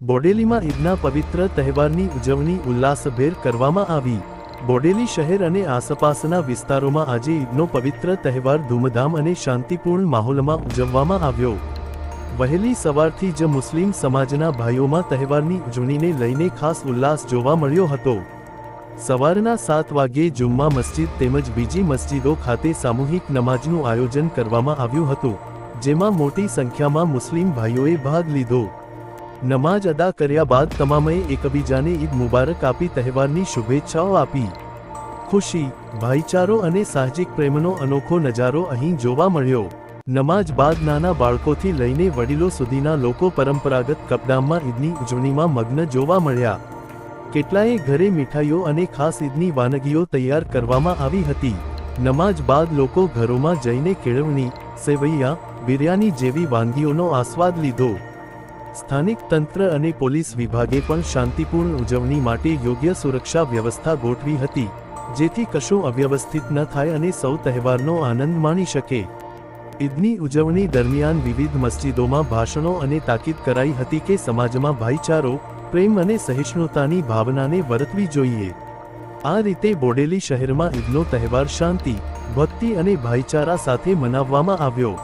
બોડેલીમાં ઈદના પવિત્ર તહેવારની ઉજવણી ઉલ્લાસભેર કરવામાં આવી. બોડેલી શહેર અને આસપાસના વિસ્તારોમાં આજે ઈદનો પવિત્ર તહેવાર ધૂમધામ અને શાંતિપૂર્ણ માહોલમાં ઉજવવામાં આવ્યો. વહેલી સવારથી જ મુસ્લિમ સમાજના ભાઈઓમાં તહેવારની ઉજવણીને લઈને ખાસ ઉલ્લાસ જોવા મળ્યો હતો. સવારના સાત વાગ્યે જુમ્મા મસ્જિદ તેમજ બીજી મસ્જિદો ખાતે સામૂહિક નમાજનું આયોજન કરવામાં આવ્યું હતું, જેમાં મોટી સંખ્યામાં મુસ્લિમ ભાઈઓએ ભાગ લીધો. નમાજ અદા કર્યા બાદ તમામે એકબીજાને ઈદ મુબારક આપી તહેવારની શુભેચ્છાઓ આપી. ખુશી, ભાઈચારો અને સાહજિક પ્રેમનો અનોખો નજારો અહીં જોવા મળ્યો. નમાજ બાદ નાના બાળકોથી લઈને વડીલો સુધીના લોકો પરંપરાગત કપડામાં ઈદની ઉજવણીમાં મગ્ન જોવા મળ્યા. કેટલાય ઘરે મીઠાઈઓ અને ખાસ ઈદની વાનગીઓ તૈયાર કરવામાં આવી હતી. નમાજ બાદ લોકો ઘરોમાં જઈને કેળવણી, સેવૈયા, બિરયાની જેવી વાનગીઓનો આસ્વાદ લીધો. સ્થાનિક તંત્ર અને પોલીસ વિભાગે પણ શાંતિપૂર્ણ ઉજવણી માટે યોગ્ય સુરક્ષા વ્યવસ્થા ગોઠવી હતી, જેથી કશું અવ્યવસ્થિત ન થાય અને સૌ તહેવારનો આનંદ માણી શકે. ઈદની ઉજવણી દરમિયાન વિવિધ મસ્જિદોમાં ભાષણો અને તાકીદ કરાઈ હતી કે સમાજમાં ભાઈચારો, પ્રેમ અને સહિષ્ણુતાની ભાવનાને વર્તવી જોઈએ. આ રીતે બોડેલી શહેરમાં ઈદનો તહેવાર શાંતિ, ભક્તિ અને ભાઈચારા સાથે મનાવવામાં આવ્યો.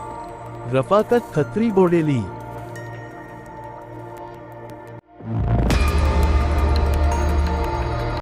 રફાકત ખત્રી બોડેલી